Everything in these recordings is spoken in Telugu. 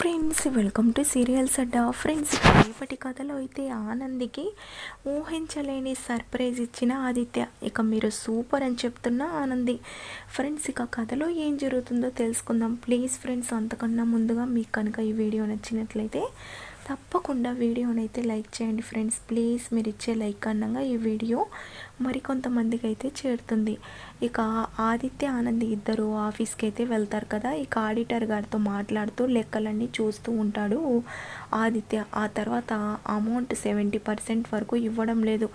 Friends welcome to serials Adda friends రేపటి కథలో అయితే ఆనందికి ఊహించలేని సర్ప్రైజ్ ఇచ్చిన ఆదిత్య. ఇక మీరు సూపర్ అని చెప్తున్న ఆనంది. ఫ్రెండ్స్ ఇక కథలో ఏం జరుగుతుందో తెలుసుకుందాం. ప్లీజ్ ఫ్రెండ్స్ అంతకన్నా ముందుగా మీకు కనుక ఈ వీడియో నచ్చినట్లయితే తప్పకుండా వీడియోనైతే లైక్ చేయండి ఫ్రెండ్స్. ప్లీజ్ మీరు ఇచ్చే లైక్ అన్నగా ఈ వీడియో మరికొంతమందికి అయితే చేరుతుంది. ఇక ఆదిత్య ఆనంద్ ఇద్దరు ఆఫీస్కి అయితే వెళ్తారు కదా. ఇక ఆడిటర్ గారితో మాట్లాడుతూ లెక్కలన్నీ చూస్తూ ఉంటాడు ఆదిత్య. ఆ తర్వాత అమౌంట్ సెవెంటీ పర్సెంట్ వరకు ఇవ్వడం లేదు.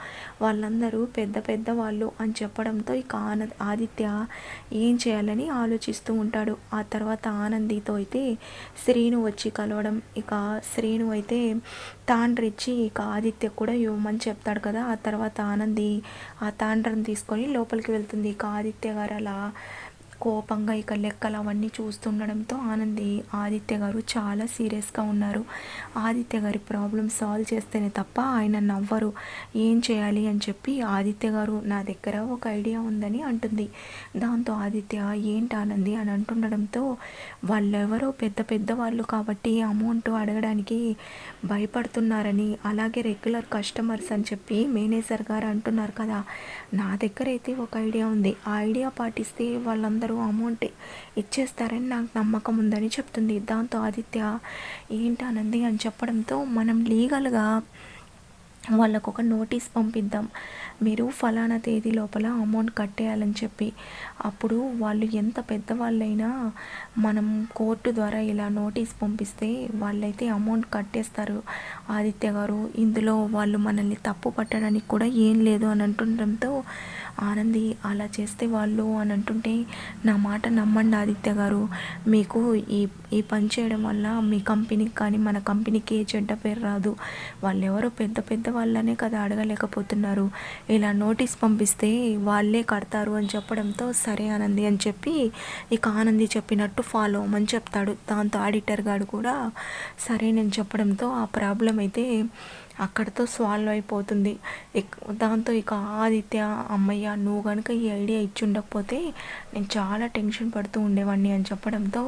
వాళ్ళందరూ పెద్ద పెద్ద వాళ్ళు అని చెప్పడంతో ఇక ఆనంద్ ఆదిత్య ఏం చేయాలని ఆలోచిస్తూ ఉంటాడు. ఆ తర్వాత ఆనందితో అయితే శ్రీను వచ్చి కలవడం. ఇక శ్రీను అయితే తాండ్రిచ్చి ఇక ఆదిత్య కూడా ఇవ్వమని చెప్తాడు కదా. ఆ తర్వాత ఆనంది ఆ తాండ్రం తీసుకొని లోపలికి వెళ్తుంది. ఇక ఆదిత్య గారు అలా కోపంగా ఇక లెక్కలు అవన్నీ చూస్తుండడంతో ఆనంది ఆదిత్య గారు చాలా సీరియస్గా ఉన్నారు. ఆదిత్య గారి ప్రాబ్లం సాల్వ్ చేస్తేనే తప్ప ఆయన నవ్వరు. ఏం చేయాలి అని చెప్పి ఆదిత్య గారు నా దగ్గర ఒక ఐడియా ఉందని అంటుంది. దాంతో ఆదిత్య ఏంటి ఆనంది అని అంటుండడంతో వాళ్ళెవరో పెద్ద పెద్ద వాళ్ళు కాబట్టి అమౌంట్ అడగడానికి భయపడుతున్నారని అలాగే రెగ్యులర్ కస్టమర్స్ అని చెప్పి మేనేజర్ గారు అంటున్నారు కదా. నా దగ్గర అయితే ఒక ఐడియా ఉంది. ఆ ఐడియా పాటిస్తే వాళ్ళందరూ అమౌంట్ ఇచ్చేస్తారని నాకు నమ్మకం ఉందని చెప్తుంది. దాంతో ఆదిత్య ఏంటి అనంది అని చెప్పడంతో మనం లీగల్గా వాళ్ళకు ఒక నోటీస్ పంపిద్దాం. మీరు ఫలానా తేదీ లోపల అమౌంట్ కట్టేయాలని చెప్పి అప్పుడు వాళ్ళు ఎంత పెద్దవాళ్ళైనా మనం కోర్టు ద్వారా ఇలా నోటీస్ పంపిస్తే వాళ్ళైతే అమౌంట్ కట్టేస్తారు. ఆదిత్య గారు ఇందులో వాళ్ళు మనల్ని తప్పు పట్టడానికి కూడా ఏం లేదు అని అంటుండడంతో ఆనంది అలా చేస్తే వాళ్ళు అని అంటుంటే నా మాట నమ్మండి ఆదిత్య గారు. మీకు ఈ ఈ పని చేయడం వల్ల మీ కంపెనీకి కానీ మన కంపెనీకి ఏ చెడ్డ పేరు రాదు. వాళ్ళు ఎవరో పెద్ద పెద్ద వాళ్ళనే కదా అడగలేకపోతున్నారు. ఇలా నోటీస్ పంపిస్తే వాళ్ళే కడతారు అని చెప్పడంతో సరే ఆనంది అని చెప్పి ఇక ఆనంది చెప్పినట్టు ఫాలో అవ్వమని చెప్తాడు. దాంతో ఆడిటర్ గారు కూడా సరే నేను చెప్పడంతో ఆ ప్రాబ్లం అయితే అక్కడితో సాల్వ్ అయిపోతుంది. దాంతో ఇక ఆదిత్య అమ్మయ్య నువ్వు కనుక ఈ ఐడియా ఇచ్చి ఉండకపోతే నేను చాలా టెన్షన్ పడుతూ ఉండేవాడిని అని చెప్పడంతో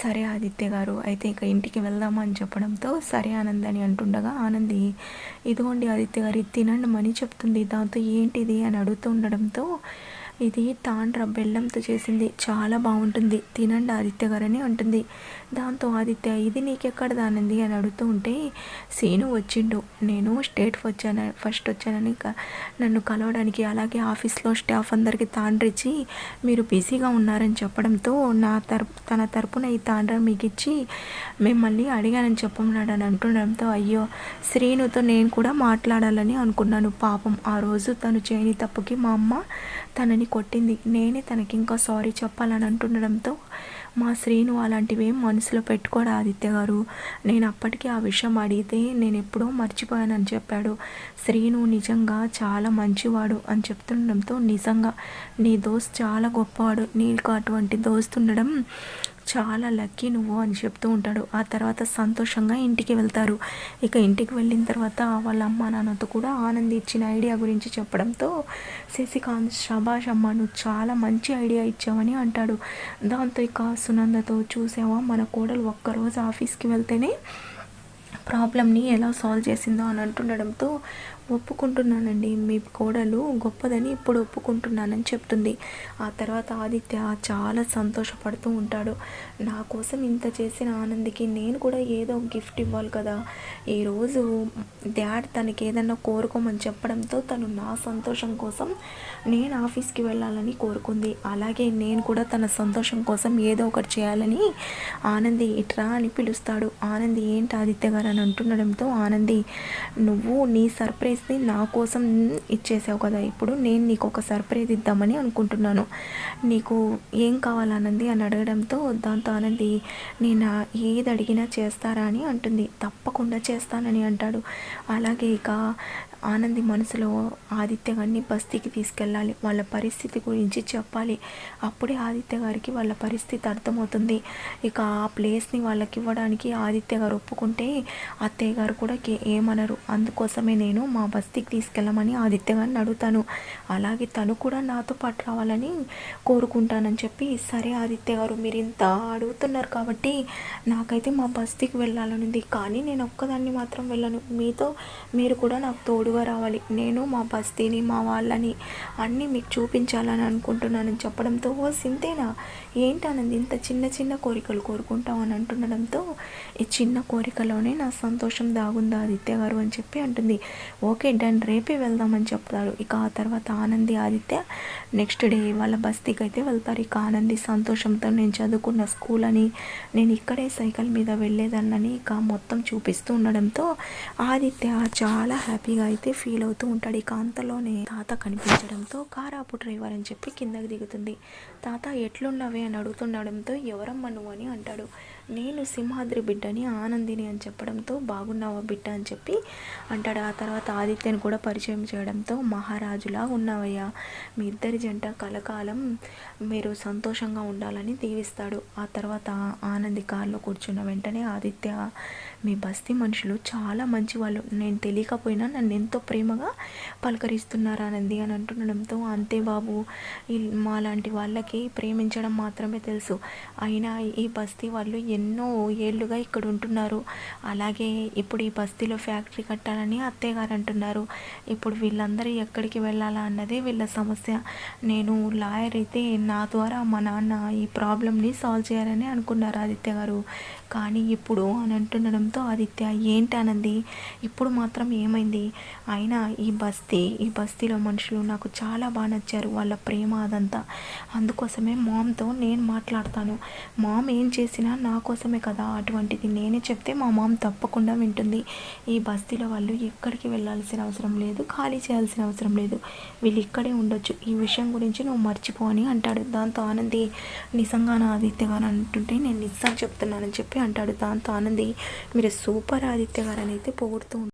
సరే ఆదిత్య గారు అయితే ఇక ఇంటికి వెళ్దామా అని చెప్పడంతో సరే ఆనంద్ అని అంటుండగా ఆనంది ఇదిగోండి ఆదిత్య గారు తినండి మనీ చెప్తుంది. దాంతో ఏంటిది అని అడుగుతూ ఉండడంతో ఇది తాండ్ర బెల్లంతో చేసింది. చాలా బాగుంటుంది తినండి ఆదిత్య గారని అంటుంది. దాంతో ఆదిత్య ఇది నీకెక్కడ దానింది? అని అడుగుతూ ఉంటే సీను వచ్చిండు. నేను స్టేట్ వచ్చాను ఫస్ట్ వచ్చానని నన్ను కలవడానికి అలాగే ఆఫీస్లో స్టాఫ్ అందరికీ తాండ్రిచ్చి మీరు బిజీగా ఉన్నారని చెప్పడంతో నా తరపు తన తరపున ఈ తాండ్ర మీకు ఇచ్చి మిమ్మల్ని అడిగానని చెప్పమన్నాడు అని అంటుండడంతో అయ్యో శ్రీనుతో నేను కూడా మాట్లాడాలని అనుకున్నాను. పాపం ఆ రోజు తను చేయని తప్పుకి మా అమ్మ తనని కొట్టింది. నేనే తనకి ఇంకా సారీ చెప్పాలని అంటుండడంతో మా శ్రీను అలాంటివి ఏం మనసులో పెట్టుకోడు ఆదిత్య గారు? నేను అప్పటికీ ఆ విషయం అడిగితే నేను ఎప్పుడో మర్చిపోయానని చెప్పాడు. శ్రీను నిజంగా చాలా మంచివాడు అని చెప్తుండడంతో నిజంగా నీ దోస్త్ చాలా గొప్పవాడు. నీకు అటువంటి దోస్తుండడం చాలా లక్కీ నువ్వు అని చెప్తూ ఉంటాడు. ఆ తర్వాత సంతోషంగా ఇంటికి వెళ్తారు. ఇక ఇంటికి వెళ్ళిన తర్వాత వాళ్ళ అమ్మ నాన్నతో కూడా ఆనంది ఇచ్చిన ఐడియా గురించి చెప్పడంతో శశికాంత్ శభాష్ అమ్మ నువ్వు చాలా మంచి ఐడియా ఇచ్చావని అంటాడు. దాంతో ఇక సునందతో చూసావా? మన కోడలు ఒక్కరోజు ఆఫీస్కి వెళ్తేనే ప్రాబ్లమ్ని ఎలా సాల్వ్ చేసిందో అని అంటుండడంతో ఒప్పుకుంటున్నానండి. మీ కోడలు గొప్పదని ఇప్పుడు ఒప్పుకుంటున్నానని చెప్తుంది. ఆ తర్వాత ఆదిత్య చాలా సంతోషపడుతూ ఉంటాడు. నా కోసం ఇంత చేసిన ఆనందికి నేను కూడా ఏదో గిఫ్ట్ ఇవ్వాలి కదా. ఈరోజు డాడ్ తనకి ఏదన్నా కోరుకోమని చెప్పడంతో తను నా సంతోషం కోసం నేను ఆఫీస్కి వెళ్ళాలని కోరుకుంది. అలాగే నేను కూడా తన సంతోషం కోసం ఏదో ఒకటి చేయాలని ఆనంది ఇట్రా అని పిలుస్తాడు. ఆనంది ఏంటి ఆదిత్య గారు అని అంటుండడంతో ఆనంది నువ్వు నీ సర్ప్రైజ్ సర్ప్రైజ్ని నా కోసం ఇచ్చేసావు కదా ఇప్పుడు నేను నీకు ఒక సర్ప్రైజ్ ఇద్దామని అనుకుంటున్నాను. నీకు ఏం కావాలన్నది అని అడగడంతో దాంతో ఆనంది నేను ఏది అడిగినా చేస్తారా? అని అంటుంది. తప్పకుండా చేస్తానని అంటాడు. అలాగే ఇక ఆనంది మనసులో ఆదిత్య గారిని బస్తీకి తీసుకెళ్ళాలి. వాళ్ళ పరిస్థితి గురించి చెప్పాలి. అప్పుడే ఆదిత్య గారికి వాళ్ళ పరిస్థితి అర్థమవుతుంది. ఇక ఆ ప్లేస్ని వాళ్ళకి ఇవ్వడానికి ఆదిత్య గారు ఒప్పుకుంటే అత్తయ్య గారు కూడా ఏమనరు. అందుకోసమే నేను మా బస్తీకి తీసుకెళ్ళమని ఆదిత్య గారిని అడుగుతాను. అలాగే తను కూడా నాతో పాటు రావాలని కోరుకుంటానని చెప్పి సరే ఆదిత్య గారు మీరు ఇంత అడుగుతున్నారు కాబట్టి నాకైతే మా బస్తీకి వెళ్ళాలని ఉంది. కానీ నేను ఒక్కదాన్ని మాత్రం వెళ్ళను. మీతో మీరు కూడా నాకు తోడుగా రావాలి. నేను మా బస్తీని మా వాళ్ళని అన్నీ మీకు చూపించాలని అనుకుంటున్నానని చెప్పడంతో ఓ సింతేనా? ఏంటనంది ఇంత చిన్న చిన్న కోరికలు కోరుకుంటాం అని అంటుండడంతో ఈ చిన్న కోరికలోనే నా సంతోషం దాగుందా ఆదిత్య గారు అని చెప్పి అంటుంది. Okay done. రేపే వెళ్దామని చెప్తాడు. ఇక ఆ తర్వాత ఆనంది ఆదిత్య నెక్స్ట్ డే వాళ్ళ బస్తీకి అయితే వెళ్తారు. ఇక ఆనంది సంతోషంతో నేను చదువుకున్న స్కూల్ అని నేను ఇక్కడే సైకిల్ మీద వెళ్ళేదాన్నని ఇక మొత్తం చూపిస్తూ ఉండడంతో ఆదిత్య చాలా హ్యాపీగా అయితే ఫీల్ అవుతూ ఉంటాడు. ఇక అంతలోనే తాత కనిపించడంతో కారాపు డ్రైవర్ అని చెప్పి కిందకి దిగుతుంది. తాత ఎట్లున్నవే అని అడుగుతుండడంతో ఎవరమ్మ నువ్వు అని అంటాడు. నేను సింహాద్రి బిడ్డని ఆనందిని అని చెప్పడంతో బాగున్నావా బిడ్డ అని చెప్పి అంటాడు. ఆ తర్వాత ఆదిత్యని కూడా పరిచయం చేయడంతో మహారాజులా ఉన్నావయ్యా. మీ ఇద్దరి జంట కలకాలం మీరు సంతోషంగా ఉండాలని దీవిస్తాడు. ఆ తర్వాత ఆనంది కారులో కూర్చున్న వెంటనే ఆదిత్య మీ బస్తీ మనుషులు చాలా మంచి వాళ్ళు నేను తెలియకపోయినా నన్ను ఎంతో ప్రేమగా పలకరిస్తున్నారు ఆనంది అని అంటుండడంతో అంతే బాబు మాలాంటి వాళ్ళకి ప్రేమించడం మాత్రమే తెలుసు. అయినా ఈ బస్తీ వాళ్ళు ఎన్నో ఏళ్ళుగా ఇక్కడ ఉంటున్నారు. అలాగే ఇప్పుడు ఈ బస్తీలో ఫ్యాక్టరీ కట్టాలని అత్తయ్య గారు అంటున్నారు. ఇప్పుడు వీళ్ళందరూ ఎక్కడికి వెళ్ళాలా అన్నదే వీళ్ళ సమస్య. నేను లాయర్ అయితే నా ద్వారా మా నాన్న ఈ ప్రాబ్లమ్ని సాల్వ్ చేయాలని అనుకున్నారు ఆదిత్య గారు. కానీ ఇప్పుడు అని అంటుండడంతో ఆదిత్య ఏంటి అనంది ఇప్పుడు మాత్రం ఏమైంది? అయినా ఈ బస్తీ ఈ బస్తీలో మనుషులు నాకు చాలా బాగా నచ్చారు వాళ్ళ ప్రేమ అదంతా. అందుకోసమే మామ్తో నేను మాట్లాడతాను. మామ్ ఏం చేసినా నా కోసమే కదా అటువంటిది నేనే చెప్తే మా మామ్ తప్పకుండా వింటుంది. ఈ బస్తీలో వాళ్ళు ఎక్కడికి వెళ్ళాల్సిన అవసరం లేదు ఖాళీ చేయాల్సిన అవసరం లేదు. వీళ్ళు ఇక్కడే ఉండొచ్చు. ఈ విషయం గురించి నువ్వు మర్చిపో అని అంటాడు. దాంతో ఆనంది నిజంగా నా ఆదిత్య గారు అంటుంటే నేను నిజం చెప్తున్నానని చెప్పి అంటాడు దాంతో ఆనంది మీరు సూపర్ ఆదిత్య గారు అని అయితే పొగుడుతూ